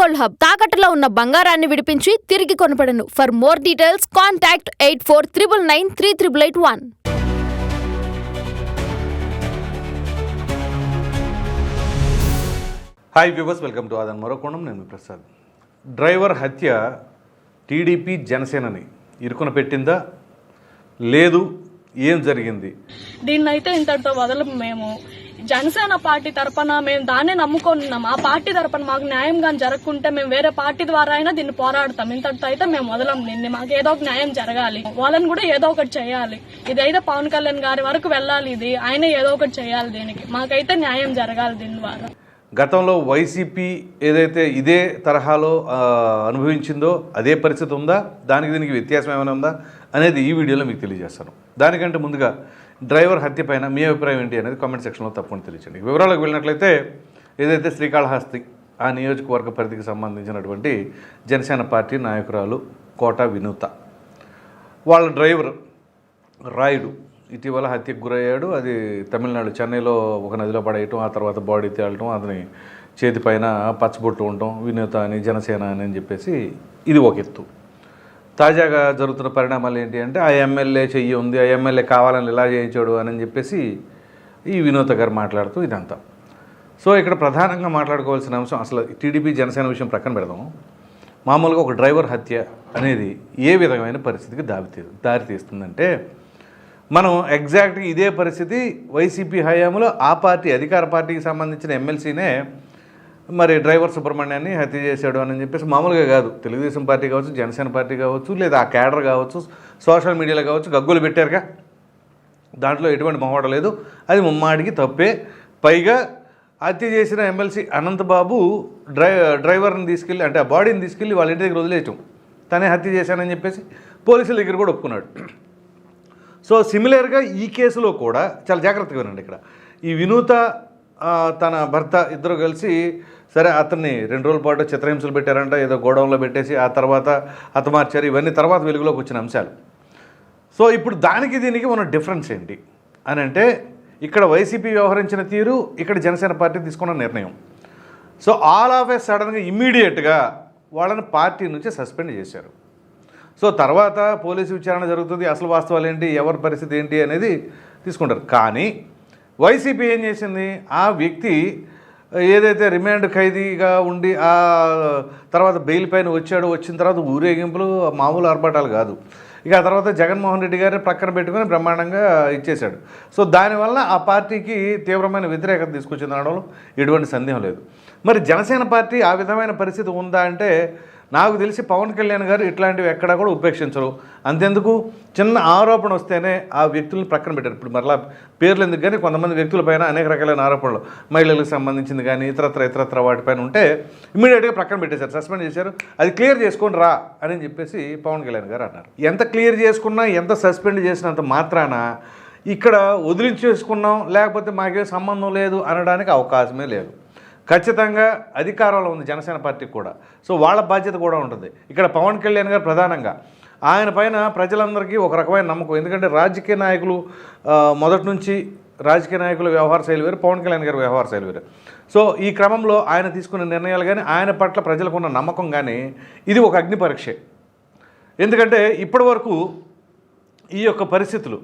Gold hub. తాకట్టులో ఉన్న బంగారాన్ని విడిపించి తిరిగి కొనపడను for more details contact eight four triple nine three triple eight one hi viewers welcome to Aadhan మరో కోణం నేను ప్రసాద్. డ్రైవర్ హత్య టీడీపీ జనసేనని ఇరుకున పెట్టిందా? లేదు ఏం జరిగింది? దీన్నైతే ఇంతటితో వదలము మేము. జనసేన పార్టీ తరపున మేము దాన్నే నమ్ముకున్నాం. ఆ పార్టీ తరపున మాకు న్యాయం కానీ జరగకుంటే మేము వేరే పార్టీ ద్వారా అయినా దీన్ని పోరాడతాం. ఇంతటితో అయితే మేము వదలం. దీన్ని మాకు ఏదో ఒక న్యాయం జరగాలి. వాళ్ళని కూడా ఏదో ఒకటి చేయాలి. ఇదైతే పవన్ కళ్యాణ్ గారి వరకు వెళ్ళాలి ఇది. ఆయన ఏదో ఒకటి చేయాలి దీనికి. మాకైతే న్యాయం జరగాలి దీని ద్వారా. గతంలో వైసీపీ ఏదైతే ఇదే తరహాలో అనుభవించిందో అదే పరిస్థితి ఉందా? దానికి దీనికి వ్యత్యాసం ఏమైనా ఉందా? అనేది ఈ వీడియోలో మీకు తెలియజేస్తాను. దానికంటే ముందుగా డ్రైవర్ హత్య పైన మీ అభిప్రాయం ఏంటి అనేది కామెంట్ సెక్షన్లో తప్పకుండా తెలియచండి వివరాలకు వెళ్ళినట్లయితే ఏదైతే శ్రీకాళహస్తి ఆ నియోజకవర్గ పరిధికి సంబంధించినటువంటి జనసేన పార్టీ నాయకురాలు కోట వినూత. వాళ్ళ డ్రైవర్ రాయుడు ఇటీవల హత్యకు గురయ్యాడు. అది తమిళనాడు చెన్నైలో ఒక నదిలో పడేయటం ఆ తర్వాత బాడీ తేలటం అతని చేతిపైన పచ్చబొట్టు ఉండటం వినూత అని జనసేన అని అని చెప్పేసి ఇది ఒక ఎత్తు. తాజాగా జరుగుతున్న పరిణామాలు ఏంటి అంటే ఆ ఎమ్మెల్యే చెయ్యి ఉంది ఆ ఎమ్మెల్యే కావాలని ఇలా చేయించాడు అని చెప్పేసి ఈ వినోద గారు మాట్లాడుతూ ఇదంతా. సో ఇక్కడ ప్రధానంగా మాట్లాడుకోవాల్సిన అంశం అసలు టీడీపీ జనసేన విషయం ప్రక్కన పెడదాం మామూలుగా ఒక డ్రైవర్ హత్య అనేది ఏ విధమైన పరిస్థితికి దారి దారి తీస్తుందంటే మనం ఎగ్జాక్ట్గా ఇదే పరిస్థితి వైసీపీ హయాంలో ఆ పార్టీ అధికార పార్టీకి సంబంధించిన ఎమ్మెల్సీనే మరి డ్రైవర్ సుబ్రహ్మణ్యాన్ని హత్య చేశాడు అని చెప్పేసి మామూలుగా కాదు. తెలుగుదేశం పార్టీ కావచ్చు జనసేన పార్టీ కావచ్చు లేదా ఆ క్యాడర్ కావచ్చు సోషల్ మీడియాలో కావచ్చు గగ్గులు పెట్టారుగా. దాంట్లో ఎటువంటి మొహమాట లేదు. అది ముమ్మాడికి తప్పే. పైగా హత్య చేసిన ఎమ్మెల్సీ అనంతబాబు డ్రై డ్రైవర్ని తీసుకెళ్ళి అంటే ఆ బాడీని తీసుకెళ్ళి వాళ్ళ ఇంటి దగ్గర వదిలేయటం. తనే హత్య చేశానని చెప్పేసి పోలీసుల దగ్గర కూడా ఒప్పుకున్నాడు. సో సిమిలర్గా ఈ కేసులో కూడా చాలా జాగ్రత్తగా వినండి ఇక్కడ. ఈ వినూత తన భర్త ఇద్దరు కలిసి సరే అతన్ని రెండు రోజుల పాటు చిత్రహింసలు పెట్టారంట ఏదో గోడౌన్లో పెట్టేసి ఆ తర్వాత హతమార్చారు. ఇవన్నీ తర్వాత వెలుగులోకి వచ్చిన అంశాలు. సో ఇప్పుడు దానికి దీనికి ఉన్న డిఫరెన్స్ ఏంటి? అని అంటే ఇక్కడ వైసీపీ వ్యవహరించిన తీరు ఇక్కడ జనసేన పార్టీ తీసుకున్న నిర్ణయం. సో ఆల్ ఆఫ్ ఏ సడన్గా ఇమ్మీడియట్గా వాళ్ళని పార్టీ నుంచి సస్పెండ్ చేశారు. సో తర్వాత పోలీసు విచారణ జరుగుతుంది అసలు వాస్తవాలు ఏంటి ఎవరి పరిస్థితి ఏంటి అనేది తీసుకుంటారు. కానీ వైసీపీ ఏం చేసింది? ఆ వ్యక్తి ఏదైతే రిమాండ్ ఖైదీగా ఉండి ఆ తర్వాత బెయిల్ పైన వచ్చాడు వచ్చిన తర్వాత ఊరేగింపులు మామూలు ఆర్భాటాలు కాదు. ఇక ఆ తర్వాత జగన్మోహన్ రెడ్డి గారిని ప్రక్కన పెట్టుకొని బ్రహ్మాండంగా ఇచ్చేశాడు. సో దానివల్ల ఆ పార్టీకి తీవ్రమైన వ్యతిరేకత తీసుకొచ్చింది అనడంలో ఎటువంటి సందేహం లేదు. మరి జనసేన పార్టీ ఆ విధమైన పరిస్థితి ఉందా అంటే నాకు తెలిసి పవన్ కళ్యాణ్ గారు ఇట్లాంటివి ఎక్కడా కూడా ఉపేక్షించరు. అంతెందుకు? చిన్న ఆరోపణ వస్తేనే ఆ వ్యక్తులను ప్రక్కన పెట్టారు. ఇప్పుడు మరలా పేర్లు ఎందుకు కానీ కొంతమంది వ్యక్తులపైన అనేక రకాలైన ఆరోపణలు. మహిళలకు సంబంధించింది కానీ ఇతరత్ర ఇతరత్ర వాటిపైన ఉంటే ఇమీడియట్గా ప్రక్కన పెట్టేశారు. సస్పెండ్ చేశారు. అది క్లియర్ చేసుకొని రా అని చెప్పేసి పవన్ కళ్యాణ్ గారు అన్నారు. ఎంత క్లియర్ చేసుకున్నా ఎంత సస్పెండ్ చేసినంత మాత్రాన ఇక్కడ వదిలించేసుకున్నాం. లేకపోతే మాకేం సంబంధం లేదు అనడానికి అవకాశమే లేదు. ఖచ్చితంగా అధికారంలో ఉంది జనసేన పార్టీకి కూడా. సో వాళ్ళ బాధ్యత కూడా ఉంటుంది. ఇక్కడ పవన్ కళ్యాణ్ గారు ప్రధానంగా. ఆయన పైన ప్రజలందరికీ ఒక రకమైన నమ్మకం. ఎందుకంటే రాజకీయ నాయకులు మొదటి నుంచి రాజకీయ నాయకుల వ్యవహార శైలి వేరు పవన్ కళ్యాణ్ గారి వ్యవహార శైలి వేరు. సో ఈ క్రమంలో ఆయన తీసుకున్న నిర్ణయాలు కానీ ఆయన పట్ల ప్రజలకు ఉన్న నమ్మకం కానీ ఇది ఒక అగ్ని పరీక్షే. ఎందుకంటే ఇప్పటి వరకు ఈ యొక్క పరిస్థితులు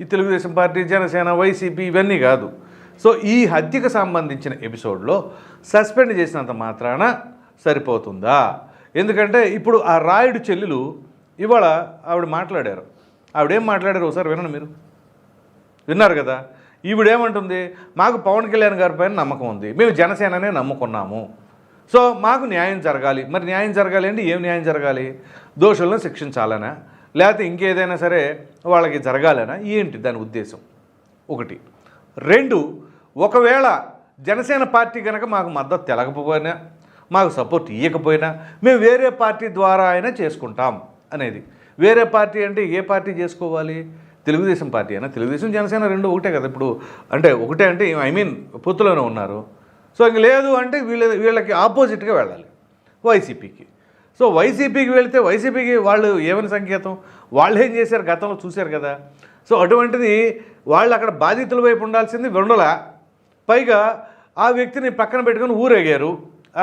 ఈ తెలుగుదేశం పార్టీ జనసేన వైసీపీ ఇవన్నీ కాదు. సో ఈ హత్యకు సంబంధించిన ఎపిసోడ్లో సస్పెండ్ చేసినంత మాత్రాన సరిపోతుందా? ఎందుకంటే ఇప్పుడు ఆ రాయుడు చెల్లెలు ఇవాళ ఆవిడ మాట్లాడారు. ఆవిడేం మాట్లాడారు ఒకసారి వినండి మీరు. విన్నారు కదా? ఈవిడేమంటుంది? మాకు పవన్ కళ్యాణ్ గారి పైన నమ్మకం ఉంది. మేము జనసేననే నమ్ముకున్నాము. సో మాకు న్యాయం జరగాలి. మరి న్యాయం జరగాలి అంటే ఏం న్యాయం జరగాలి? దోషులను శిక్షించాలనా? లేకపోతే ఇంకేదైనా సరే వాళ్ళకి జరగాలనా? ఏంటి దాని ఉద్దేశం? ఒకటి. రెండు ఒకవేళ జనసేన పార్టీ కనుక మాకు మద్దతు తెలకపోయినా మాకు సపోర్ట్ ఇవ్వకపోయినా మేము వేరే పార్టీ ద్వారా అయినా చేసుకుంటాం అనేది. వేరే పార్టీ అంటే ఏ పార్టీ చేసుకోవాలి? తెలుగుదేశం పార్టీ అయినా తెలుగుదేశం జనసేన రెండు ఒకటే కదా ఇప్పుడు. అంటే ఒకటే అంటే ఐ మీన్ పొత్తులోనే ఉన్నారు. సో ఇంక లేదు అంటే వీళ్ళ వీళ్ళకి ఆపోజిట్గా వెళ్ళాలి వైసీపీకి. సో వైసీపీకి వెళ్తే వైసీపీకి వాళ్ళు ఏమని సంకేతం? వాళ్ళు ఏం చేశారు? గతంలో చూశారు కదా. సో అటువంటిది వాళ్ళు అక్కడ బాధితుల వైపు ఉండాల్సింది ఉండలా పైగా ఆ వ్యక్తిని పక్కన పెట్టుకొని ఊరేగారు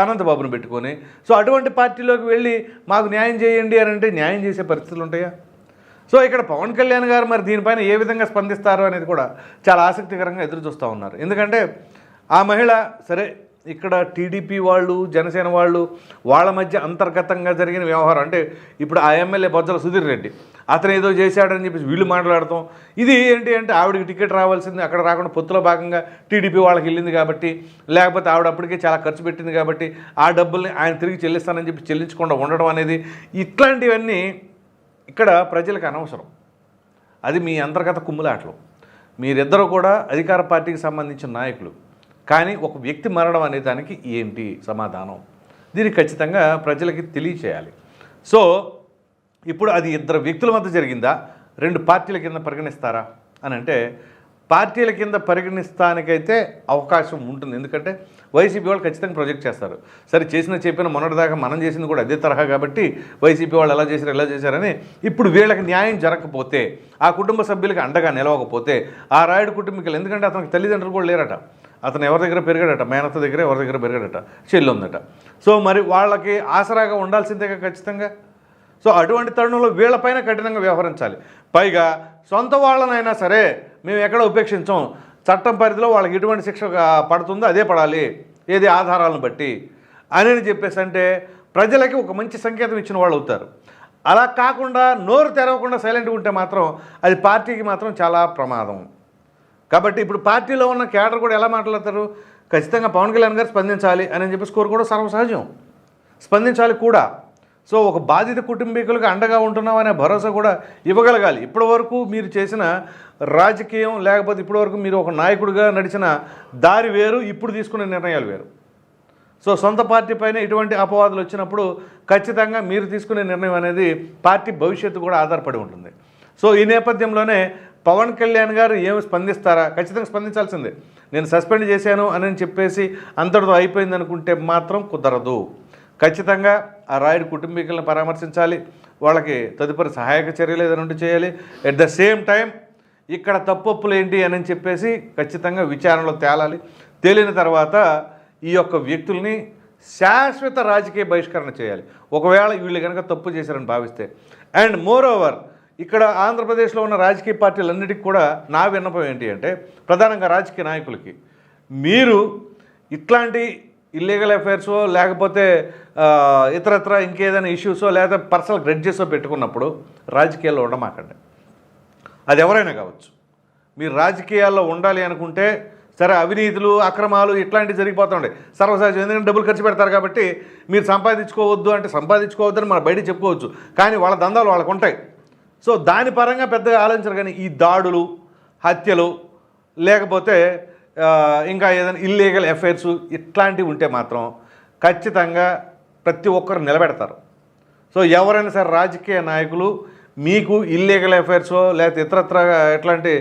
అనంతబాబుని పెట్టుకొని. సో అటువంటి పార్టీలోకి వెళ్ళి మాకు న్యాయం చేయండి అని అంటే న్యాయం చేసే పరిస్థితులు ఉంటాయా? సో ఇక్కడ పవన్ కళ్యాణ్ గారు మరి దీనిపైన ఏ విధంగా స్పందిస్తారు అనేది కూడా చాలా ఆసక్తికరంగా ఎదురు చూస్తూ ఉన్నారు. ఎందుకంటే ఆ మహిళ సరే ఇక్కడ టీడీపీ వాళ్ళు జనసేన వాళ్ళు వాళ్ళ మధ్య అంతర్గతంగా జరిగిన వ్యవహారం. అంటే ఇప్పుడు ఆ ఎమ్మెల్యే బొజ్జల సుధీర్ రెడ్డి అతను ఏదో చేశాడని చెప్పేసి వీళ్ళు మాట్లాడతాం ఇది ఏంటి అంటే ఆవిడకి టికెట్ రావాల్సింది అక్కడ రాకుండా పొత్తులో భాగంగా టీడీపీ వాళ్ళకి వెళ్ళింది కాబట్టి లేకపోతే ఆవిడ అప్పటికే చాలా ఖర్చు పెట్టింది కాబట్టి ఆ డబ్బుల్ని ఆయన తిరిగి చెల్లిస్తానని చెప్పి చెల్లించకుండా ఉండడం అనేది ఇట్లాంటివన్నీ ఇక్కడ ప్రజలకు అనవసరం. అది మీ అంతర్గత కుమ్ములాటలు. మీరిద్దరూ కూడా అధికార పార్టీకి సంబంధించిన నాయకులు. కానీ ఒక వ్యక్తి మరణం అనే దానికి ఏంటి సమాధానం? దీన్ని ఖచ్చితంగా ప్రజలకి తెలియచేయాలి. సో ఇప్పుడు అది ఇద్దరు వ్యక్తుల మధ్య జరిగిందా? రెండు పార్టీల కింద పరిగణిస్తారా? అని అంటే పార్టీల కింద పరిగణిస్తానికైతే అవకాశం ఉంటుంది. ఎందుకంటే వైసీపీ వాళ్ళు ఖచ్చితంగా ప్రొజెక్ట్ చేస్తారు. సరే చేసిన చెప్పిన మొన్నటిదాకా మనం చేసింది కూడా అదే తరహా కాబట్టి వైసీపీ వాళ్ళు ఎలా చేశారు ఎలా చేశారని ఇప్పుడు వీళ్ళకి న్యాయం జరగకపోతే ఆ కుటుంబ సభ్యులకి అండగా నిలవకపోతే ఆ రాయుడు కుటుంబీకులు ఎందుకంటే అతనికి తల్లిదండ్రులు కూడా లేరట. అతను ఎవరి దగ్గర పెరిగాడట? మేనత్త దగ్గర ఎవరి దగ్గర పెరిగాడట? చెల్లి ఉందట సో మరి వాళ్ళకి ఆసరాగా ఉండాల్సిందే ఖచ్చితంగా? సో అటువంటి తరుణంలో వీళ్ళపైన కఠినంగా వ్యవహరించాలి. పైగా సొంత వాళ్ళనైనా సరే మేము ఎక్కడ ఉపేక్షించాం? చట్టం పరిధిలో వాళ్ళకి ఎటువంటి శిక్ష పడుతుందో అదే పడాలి. ఏది ఆధారాలను బట్టి? అని చెప్పేసి అంటే ప్రజలకి ఒక మంచి సంకేతం ఇచ్చిన వాళ్ళు అవుతారు. అలా కాకుండా నోరు తెరవకుండా సైలెంట్గా ఉంటే మాత్రం అది పార్టీకి మాత్రం చాలా ప్రమాదం. కాబట్టి ఇప్పుడు పార్టీలో ఉన్న కేడర్ కూడా ఎలా మాట్లాడతారు? ఖచ్చితంగా పవన్ కళ్యాణ్ గారు స్పందించాలి అని చెప్పి స్కోర్ కూడా సర్వసహజం. స్పందించాలి కూడా. సో ఒక బాధిత కుటుంబీకులకు అండగా ఉంటున్నాం అనే భరోసా కూడా ఇవ్వగలగాలి. ఇప్పటివరకు మీరు చేసిన రాజకీయం లేకపోతే ఇప్పటివరకు మీరు ఒక నాయకుడిగా నడిచిన దారి వేరు ఇప్పుడు తీసుకునే నిర్ణయాలు వేరు. సో సొంత పార్టీ పైన ఇటువంటి అపవాదులు వచ్చినప్పుడు ఖచ్చితంగా మీరు తీసుకునే నిర్ణయం అనేది పార్టీ భవిష్యత్తు కూడా ఆధారపడి ఉంటుంది. సో ఈ నేపథ్యంలోనే పవన్ కళ్యాణ్ గారు ఏమి స్పందిస్తారా? ఖచ్చితంగా స్పందించాల్సిందే. నేను సస్పెండ్ చేశాను అని చెప్పేసి అంతటితో అయిపోయింది అనుకుంటే మాత్రం కుదరదు. ఖచ్చితంగా ఆ రాయుడు కుటుంబీకులను పరామర్శించాలి. వాళ్ళకి తదుపరి సహాయక చర్యలు ఏదైనా ఉంటే చేయాలి. ఎట్ ద సేమ్ టైం ఇక్కడ తప్పొప్పులు ఏంటి అని చెప్పేసి ఖచ్చితంగా విచారణలో తేలాలి. తేలిన తర్వాత ఈ యొక్క వ్యక్తుల్ని శాశ్వత రాజకీయ బహిష్కరణ చేయాలి. ఒకవేళ వీళ్ళు కనుక తప్పు చేశారని భావిస్తే. అండ్ మోర్ ఓవర్ ఇక్కడ ఆంధ్రప్రదేశ్లో ఉన్న రాజకీయ పార్టీలన్నిటికీ కూడా నా విన్నపం ఏంటి అంటే ప్రధానంగా రాజకీయ నాయకులకి. మీరు ఇట్లాంటి ఇల్లీగల్ అఫైర్సో లేకపోతే ఇతరత్ర ఇంకేదైనా ఇష్యూసో లేదా పర్సనల్ గ్రెడ్జెసో పెట్టుకున్నప్పుడు రాజకీయాల్లో ఉండమాకండి. అది ఎవరైనా కావచ్చు. మీరు రాజకీయాల్లో ఉండాలి అనుకుంటే సరే అవినీతులు అక్రమాలు ఇట్లాంటివి జరిగిపోతుండే సర్వసహజం ఎందుకంటే డబ్బులు ఖర్చు పెడతారు కాబట్టి మీరు సంపాదించుకోవద్దు అంటే సంపాదించుకోవద్దని మనం బయట చెప్పుకోవచ్చు. కానీ వాళ్ళ దందాలు వాళ్ళకు ఉంటాయి సో దాని పరంగా పెద్దగా ఆలోచించరు కానీ ఈ దాడులు హత్యలు లేకపోతే ఇంకా ఏదైనా ఇల్లీగల్ ఎఫైర్స్ ఇట్లాంటివి ఉంటే మాత్రం ఖచ్చితంగా ప్రతి ఒక్కరు నిలబెడతారు. సో ఎవరైనా సరే రాజకీయ నాయకులు మీకు ఇల్లీగల్ ఎఫైర్స్ లేకపోతే ఇతరత్ర ఎట్లాంటి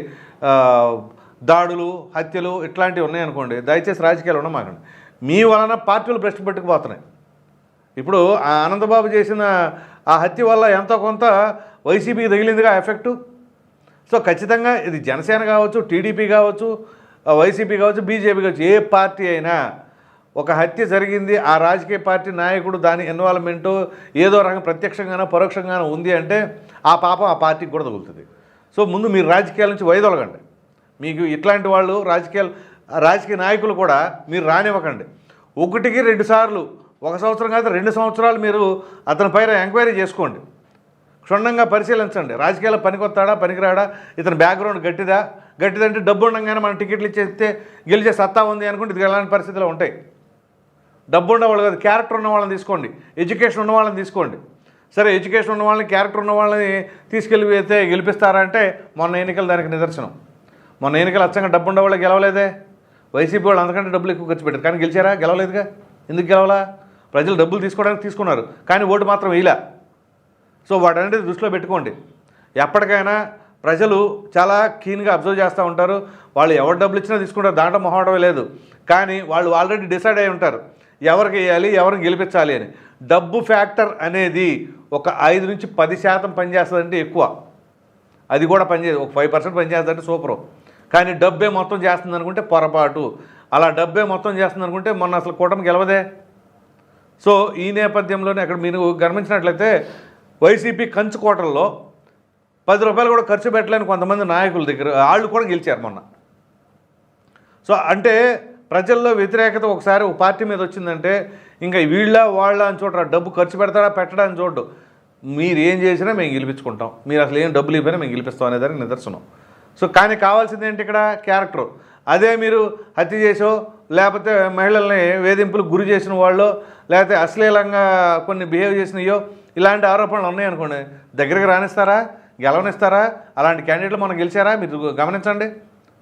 దాడులు హత్యలు ఇట్లాంటివి ఉన్నాయనుకోండి దయచేసి రాజకీయాలు ఉండమాకండి మీ వలన పార్టీలు భ్రష్టు పట్టుకుపోతున్నాయి. ఇప్పుడు ఆ ఆనందబాబు చేసిన ఆ హత్య వల్ల ఎంతో కొంత వైసీపీకి తగిలిందిగా ఎఫెక్టు. సో ఖచ్చితంగా ఇది జనసేన కావచ్చు టీడీపీ కావచ్చు వైసీపీ కావచ్చు బీజేపీ కావచ్చు ఏ పార్టీ అయినా ఒక హత్య జరిగింది ఆ రాజకీయ పార్టీ నాయకుడు దాని ఇన్వాల్వ్మెంటు ఏదో రకం ప్రత్యక్షంగానో పరోక్షంగానో ఉంది అంటే ఆ పాపం ఆ పార్టీకి కూడా తగులుతుంది. సో ముందు మీరు రాజకీయాల నుంచి వైదొలగండి. మీకు ఇట్లాంటి వాళ్ళు రాజకీయాలు రాజకీయ నాయకులు కూడా మీరు రానివ్వకండి. ఒకటికి రెండు సార్లు ఒక సంవత్సరం కాదు రెండు సంవత్సరాలు మీరు అతని పైన ఎంక్వైరీ చేసుకోండి. క్షుణ్ణంగా పరిశీలించండి. రాజకీయాల్లో పనికొత్తాడా పనికిరాడా? ఇతని బ్యాక్గ్రౌండ్ గట్టిదా? గట్టిదంటే డబ్బు ఉండగానే మనం టికెట్లు ఇచ్చేస్తే గెలిచే సత్తా ఉంది అనుకుంటే ఇది ఎలాంటి పరిస్థితులు ఉంటాయి. డబ్బు ఉన్నవాళ్ళు కాదు క్యారెక్టర్ ఉన్న వాళ్ళని తీసుకోండి. ఎడ్యుకేషన్ ఉన్న వాళ్ళని తీసుకోండి. సరే ఎడ్యుకేషన్ ఉన్న వాళ్ళని క్యారెక్టర్ ఉన్న వాళ్ళని తీసుకెళ్ళి అయితే గెలిపిస్తారంటే మొన్న ఎన్నికలు దానికి నిదర్శనం. మొన్న ఎన్నికలు అచ్చంగా డబ్బు ఉండవాళ్ళు గెలవలేదే. వైసీపీ వాళ్ళు అందుకంటే డబ్బులు ఎక్కువ ఖర్చు పెట్టారు. కానీ గెలిచారా? గెలవలేదుగా? ఎందుకు గెలవాలా? ప్రజలు డబ్బులు తీసుకోవడానికి తీసుకున్నారు. కానీ ఓటు మాత్రం వేయలే. సో వాటన్నిటి దృష్టిలో పెట్టుకోండి. ఎప్పటికైనా ప్రజలు చాలా కీన్గా అబ్జర్వ్ చేస్తూ ఉంటారు. వాళ్ళు ఎవరు డబ్బులు ఇచ్చినా తీసుకుంటారు. దాంట్లో మొహమాటమే లేదు. కానీ వాళ్ళు ఆల్రెడీ డిసైడ్ అయి ఉంటారు. ఎవరికి వేయాలి ఎవరిని గెలిపించాలి అని. డబ్బు ఫ్యాక్టర్ అనేది ఒక ఐదు నుంచి పది శాతం పనిచేస్తుందంటే ఎక్కువ. అది కూడా పనిచేయదు ఒక ఫైవ్ పర్సెంట్ పనిచేస్తుందంటే సూపరు కానీ డబ్బే మొత్తం చేస్తుంది అనుకుంటే పొరపాటు. అలా డబ్బే మొత్తం చేస్తుంది అనుకుంటే మొన్న అసలు కూటమి గెలవదే. సో ఈ నేపథ్యంలోనే అక్కడ మీరు గమనించినట్లయితే వైసీపీ కంచుకోటల్లో పది రూపాయలు కూడా ఖర్చు పెట్టలేని కొంతమంది నాయకుల దగ్గర వాళ్ళు కూడా గెలిచారు మొన్న. సో అంటే ప్రజల్లో వ్యతిరేకత ఒకసారి ఒక పార్టీ మీద వచ్చిందంటే ఇంకా వీళ్ళ వాళ్ళ అని చూడరా డబ్బు ఖర్చు పెడతాడా పెట్టడా అని చూడడు. మీరు ఏం చేసినా మేము గెలిపించుకుంటాం. మీరు అసలు ఏం డబ్బులు ఇవ్వనా మేము గెలిపిస్తాం అనేదానికి నిదర్శనం. సో కానీ కావాల్సింది ఏంటి ఇక్కడ? క్యారెక్టర్. అదే మీరు హత్య చేసో లేకపోతే మహిళల్ని వేధింపులకు గురి చేసిన వాళ్ళు లేకపోతే అశ్లీలంగా కొన్ని బిహేవ్ చేసినయో ఇలాంటి ఆరోపణలు ఉన్నాయనుకోండి దగ్గరికి రానిస్తారా? గెలవనిస్తారా? అలాంటి క్యాండిడేట్లు మనం గెలిచారా? మీరు గమనించండి.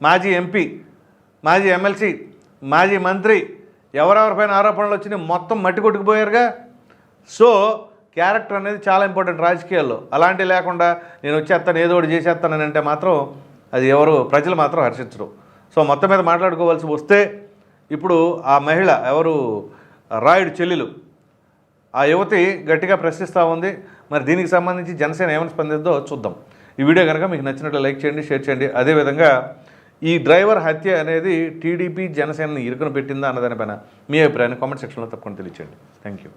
మాజీ ఎంపీ మాజీ ఎమ్మెల్సీ మాజీ మంత్రి ఎవరెవరిపైన ఆరోపణలు వచ్చినాయి మొత్తం మట్టి కొట్టుకుపోయారుగా. సో క్యారెక్టర్ అనేది చాలా ఇంపార్టెంట్ రాజకీయాల్లో. అలాంటివి లేకుండా నేను వచ్చేస్తాను ఏదో ఒకటి చేసేస్తానని అంటే మాత్రం అది ఎవరు ప్రజలు మాత్రం హర్షించరు. సో మొత్తం మీద మాట్లాడుకోవాల్సి వస్తే ఇప్పుడు ఆ మహిళ ఎవరు? రాయుడు చెల్లెలు. ఆ యువతి గట్టిగా ప్రశ్నిస్తూ ఉంది. మరి దీనికి సంబంధించి జనసేన ఏమైనా స్పందిద్దో చూద్దాం. ఈ వీడియో కనుక మీకు నచ్చినట్లు లైక్ చేయండి షేర్ చేయండి. అదేవిధంగా ఈ డ్రైవర్ హత్య అనేది టీడీపీ జనసేనని ఇరుకున పెట్టిందా అన్నదానిపైన మీ అభిప్రాయాన్ని కామెంట్ సెక్షన్లో తప్పకుండా తెలియచేయండి. Thank you.